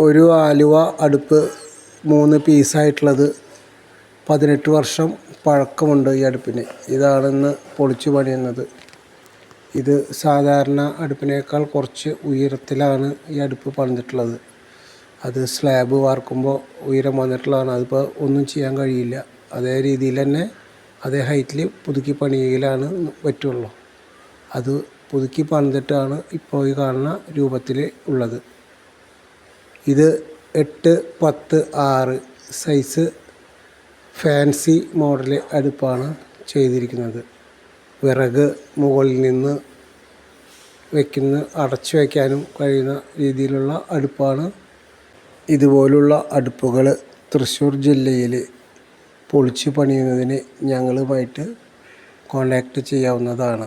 ഒരു ആലുവ അടുപ്പ് മൂന്ന് പീസായിട്ടുള്ളത് പതിനെട്ട് വർഷം പഴക്കമുണ്ട് ഈ അടുപ്പിന്. ഇതാണ് ഇന്ന് പൊളിച്ചു പണിയുന്നത്. ഇത് സാധാരണ അടുപ്പിനേക്കാൾ കുറച്ച് ഉയരത്തിലാണ് ഈ അടുപ്പ് പണിതിട്ടുള്ളത്. അത് സ്ലാബ് വാർക്കുമ്പോൾ ഉയരം വന്നിട്ടുള്ളതാണ്. അതിപ്പോൾ ഒന്നും ചെയ്യാൻ കഴിയില്ല. അതേ രീതിയിൽ തന്നെ അതേ ഹൈറ്റിൽ പുതുക്കി പണിയലാണ് പറ്റുള്ളൂ. അത് പുതുക്കി പണിതിട്ടാണ് ഇപ്പോൾ ഈ കാണുന്ന രൂപത്തിൽ ഉള്ളത്. ഇത് എട്ട് പത്ത് ആറ് സൈസ് ഫാൻസി മോഡൽ അടുപ്പാണ് ചെയ്തിരിക്കുന്നത്. വിറക് മുകളിൽ നിന്ന് വയ്ക്കുന്ന അടച്ചു വയ്ക്കാനും കഴിയുന്ന രീതിയിലുള്ള അടുപ്പാണ്. ഇതുപോലുള്ള അടുപ്പുകൾ തൃശ്ശൂർ ജില്ലയിൽ പൊളിച്ചു പണിയുന്നതിന് ഞങ്ങളുമായിട്ട് കോണ്ടാക്ട് ചെയ്യാവുന്നതാണ്.